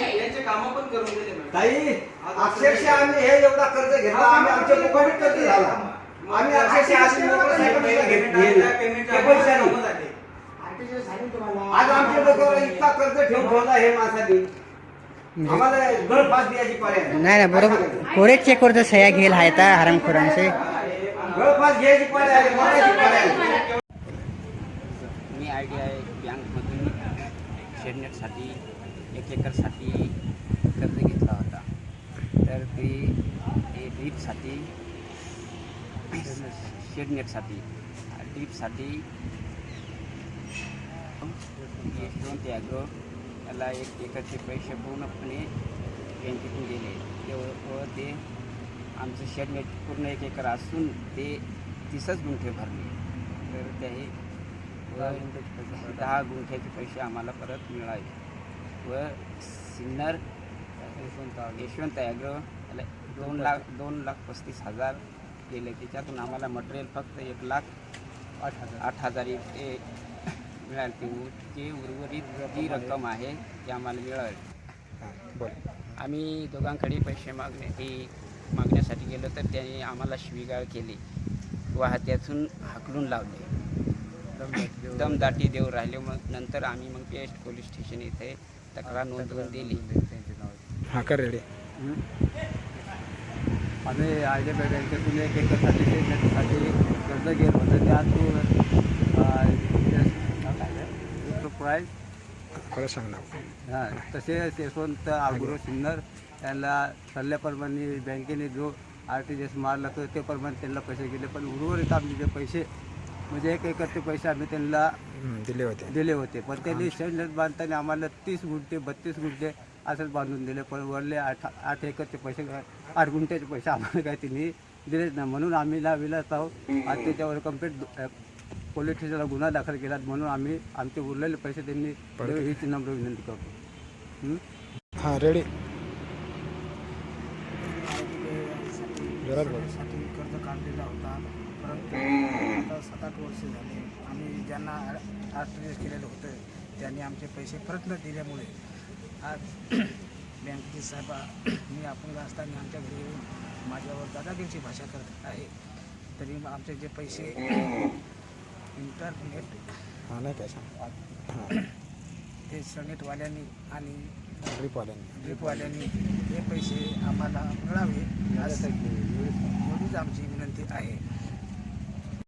यांचे कामं पण करून दिले मॅडम. ताई अक्षरशः आम्ही हे एवढा कर्ज घेतला आम्ही आमच्या मुखाने कर्ज झाला. आम्ही अक्षरशः मोटरसायकल सुद्धा ते. आरटीजीएस तुम्हाला आज आमच्या डोक्यावर इतका कर्ज ठेवून ठेवला हे माणसाने. आम्हाला घर पास द्यायची पर्याय नाही. नाही बरोबर. कोरेच चेकवरचं सह्या घेईल आहे त्या हरामखोरांचे. घर पास घ्यायची पर्याय आहे, मरायची पर्याय आहे. मी आय डी आय बँकमधून शेडनेटसाठी एक एकरसाठी कर्ज घेतला होता. तर ते ते ड्रीपसाठी शेडनेटसाठी ड्रीपसाठी यशवंत ॲग्रो याला एक एकरचे पैसे पूर्णपणे बँकेतून गेले. ते व ते आमचं शेडनेट पूर्ण एक एकर असून ते तीसच गुंठे भरले. तर ते दहा गुंठ्याचे पैसे आम्हाला परत मिळाले. व सिन्नर यशवंत ॲग्रो दोन लाख दोन लाख पस्तीस हजार गेले. त्याच्यातून आम्हाला मटेरियल फक्त एक लाख आठ हजार. आठ हजार ते मिळाले. ते उर्वरित जी रक्कम आहे ती आम्हाला मिळाली. आम्ही दोघांकडे पैसे मागणे हे मागण्यासाठी गेलो तर त्याने आम्हाला शिवीगाळ केली व हात्यातून हाकलून लावले. दमदाटी देऊ राहिले. मग नंतर आम्ही मग पेस्ट पोलीस स्टेशन इथे तक्रार नोंदवून दिली. हा कर रेडी. आम्ही आय डी बी बँकेतून एक एकरसाठी शेतीसाठी कर्ज घेत होतं त्यातून प्राईज खरं सांग ना हां तसे यशवंत आगुरो सिन्नर त्यांना सल्ल्याप्रमाणे बँकेने जो आर टी जी एस मारला तर ते प्रमाणे त्यांना पैसे गेले पण उर्वरित आमचे जे पैसे म्हणजे एक एकरचे पैसे आम्ही त्यांना दिले होते. दिले होते. पण त्यांनी शेडनेट बांधताना आम्हाला तीस गुंठे बत्तीस गुंठे असंच बांधून दिले. पण वरले आठ आठ एकरचे पैसे आठ गुंठ्याचे पैसे आम्हाला काय त्यांनी दिलेच नाही. म्हणून आम्ही लाविलाच आहोत आज त्याच्यावर कंप्लीट पोलीस स्टेशनला गुन्हा दाखल केला. म्हणून आम्ही आमचे उरलेले पैसे त्यांनी हीच नम्र विनंती करतो? हा रेडी साठी जोरात बोल. साठी कर्ज काढलेला होता. परंतु आता सात आठ वर्ष झाले. आम्ही ज्यांना आरटीजीएस केलेलं होतं त्यांनी आमचे पैसे परत न दिल्यामुळे आज बँकेचे साहेब मी अपंग असताना आमच्या घरी येऊन माझ्यावर दादागिरीची भाषा करत आहे. तरी मग आमचे जे पैसे इंटरनेट हा नाही काय ते सनेटवाल्यांनी आणि ड्रीपवाल्यांनी ड्रीपवाल्यांनी हे पैसे आम्हाला मिळावे. एवढीच आमची विनंती आहे.